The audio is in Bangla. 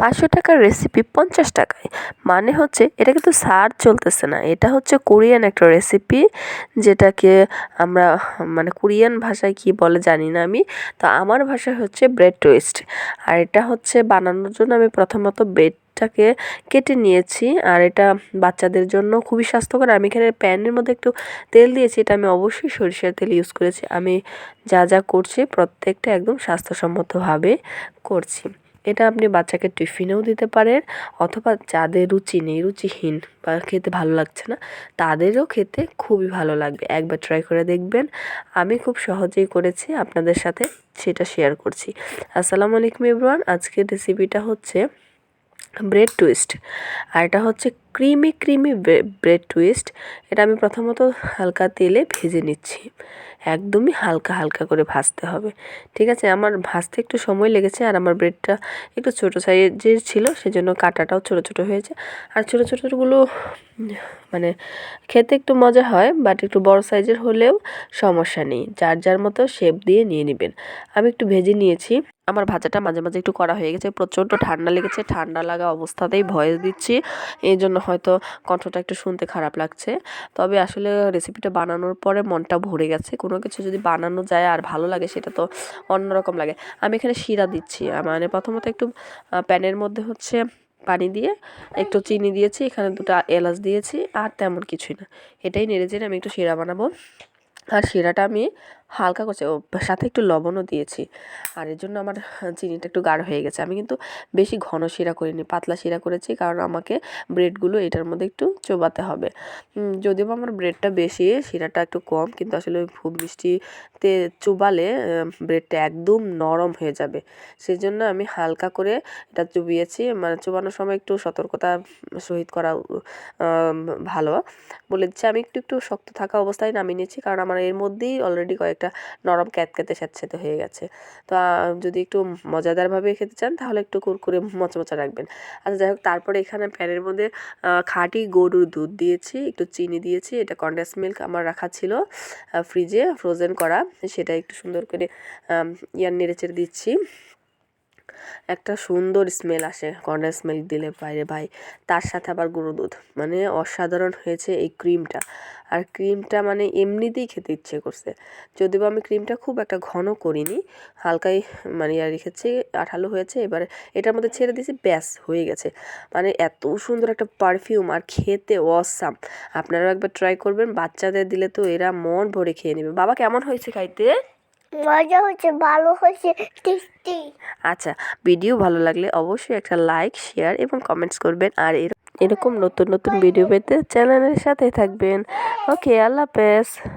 পাঁচশো টাকার রেসিপি পঞ্চাশ টাকায়। মানে হচ্ছে, এটা কিন্তু সার চলতেছে না। এটা হচ্ছে কোরিয়ান একটা রেসিপি যেটাকে আমরা মানে কোরিয়ান ভাষায় কি বলে জানি না আমি। তো আমার ভাষায় হচ্ছে ব্রেড টোয়েস্ট আর এটা হচ্ছে বানানোর জন্য আমি প্রথমত ব্রেডটাকে কেটে নিয়েছি। আর এটা বাচ্চাদের জন্য খুবই স্বাস্থ্যকর। আমি এখানে প্যানের মধ্যে একটু তেল দিয়েছি, এটা আমি অবশ্যই সরিষার তেল ইউজ করেছি। আমি যা যা করছি, প্রত্যেকটা একদম স্বাস্থ্যসম্মতভাবে করছি। এটা আপনি বাচ্চাকে টিফিনেও দিতে পারেন অথবা যাদের রুচি নেই, রুচিহীন বা খেতে ভালো লাগছে না, তাদেরও খেতে খুবই ভালো লাগবে। একবার ট্রাই করে দেখবেন। আমি খুব সহজেই করেছি, আপনাদের সাথে সেটা শেয়ার করছি। আসসালামু আলাইকুম ইবরান আজকের রেসিপিটা হচ্ছে ব্রেড টুইস্ট আর এটা হচ্ছে ক্রিমি ক্রিমি ব্রেড টুইস্ট। এটা আমি প্রথমত হালকা তেলে ভেজে নিচ্ছি। একদমই হালকা হালকা করে ভাজতে হবে। ঠিক আছে, আমার ভাজতে একটু সময় লেগেছে আর আমার ব্রেডটা একটু ছোটো সাইজের ছিল, সেজন্য কাটাটাও ছোটো ছোটো হয়েছে। আর ছোটো ছোটোগুলো মানে খেতে একটু মজা হয়, বাট একটু বড় সাইজের হলেও সমস্যা নেই। যার যার মতো শেপ দিয়ে নিয়ে নেবেন। আমি একটু ভেজে নিয়েছি। আমার ভাজাটা মাঝে মাঝে একটু করা হয়ে গেছে। প্রচণ্ড ঠান্ডা লেগেছে। ঠান্ডা লাগা অবস্থাতেই ভয়েস দিচ্ছি। এই জন্য হয়তো কণ্ঠটা একটু শুনতে খারাপ লাগছে। তবে আসলে রেসিপিটা বানানোর পরে মনটা ভরে গেছে। কোনো কিছু যদি বানানো যায় আর ভালো লাগে, সেটা তো অন্যরকম লাগে। আমি এখানে শিরা দিচ্ছি। মানে প্রথমত একটু প্যানের মধ্যে হচ্ছে পানি দিয়ে একটু চিনি দিয়েছি। এখানে দুটো এলাচ দিয়েছি। আর তেমন কিছুই না। এটাই নেড়ে চেড়ে আমি একটু শিরা বানাবো। আর শিরাটা আমি হালকা করছে ও সাথে একটু লবণও দিয়েছি। আর এর জন্য আমার চিনিটা একটু গাঢ় হয়ে গেছে। আমি কিন্তু বেশি ঘন শিরা করিনি, পাতলা শিরা করেছি কারণ আমাকে ব্রেডগুলো এটার মধ্যে একটু চোবাতে হবে। যদিও আমার ব্রেডটা বেশি, শিরাটা একটু কম, কিন্তু আসলে ওই খুব মিষ্টিতে চুবালে ব্রেডটা একদম নরম হয়ে যাবে। সেই জন্য আমি হালকা করে এটা চুবিয়েছি। মানে চুবানোর সময় একটু সতর্কতা সহিত করা ভালো। বলে দিচ্ছি আমি একটু একটু শক্ত থাকা অবস্থায় নামিয়ে নিয়েছি কারণ আমার এর মধ্যেই অলরেডি কয়েক একটা নরম ক্যাতক্যাতে স্যাঁতস্যাঁতে হয়ে গেছে। তো যদি একটু মজাদারভাবে খেতে চান, তাহলে একটু কুরকুরে মচমচা রাখবেন। আচ্ছা যাই হোক, তারপরে এখানে প্যানের মধ্যে খাঁটি গরুর দুধ দিয়েছি, একটু চিনি দিয়েছি, এটা কন্ডেন্স মিল্ক আমার রাখা ছিল ফ্রিজে, ফ্রোজেন করা, সেটা একটু সুন্দর করে ইয়ার নেড়েচেড়ে দিচ্ছি। একটা সুন্দর স্মেল আসে কন্ডেন্স মিল্ক দিলে বাইরে, ভাই। তার সাথে আবার গুঁড়ো দুধ। মানে অসাধারণ হয়েছে এই ক্রিমটা আর ক্রিমটা মানে এমনিতেই খেতে ইচ্ছে করছে। যদিও আমি ক্রিমটা খুব একটা ঘন করিনি, হালকাই মানে ইয়া রেখেছি আঠালো হয়েছে। এবারে এটার মধ্যে ছেড়ে দিয়েছি, ব্যাস, হয়ে গেছে। মানে এত সুন্দর একটা পারফিউম আর খেতে অসাম আপনারাও একবার ট্রাই করবেন, বাচ্চাদের দিলে তো এরা মন ভরে খেয়ে নেবে। বাবা, কেমন হয়েছে খাইতে? মজা হচ্ছে, ভালো হচ্ছে, টেস্টি। আচ্ছা ভিডিও ভালো লাগলে অবশ্যই একটা লাইক, শেয়ার এবং কমেন্টস করবেন। আর এর- এরকম নতুন নতুন ভিডিও পেতে চ্যানেলের সাথে থাকবেন। ওকে, আল্লাহ হাফেজ।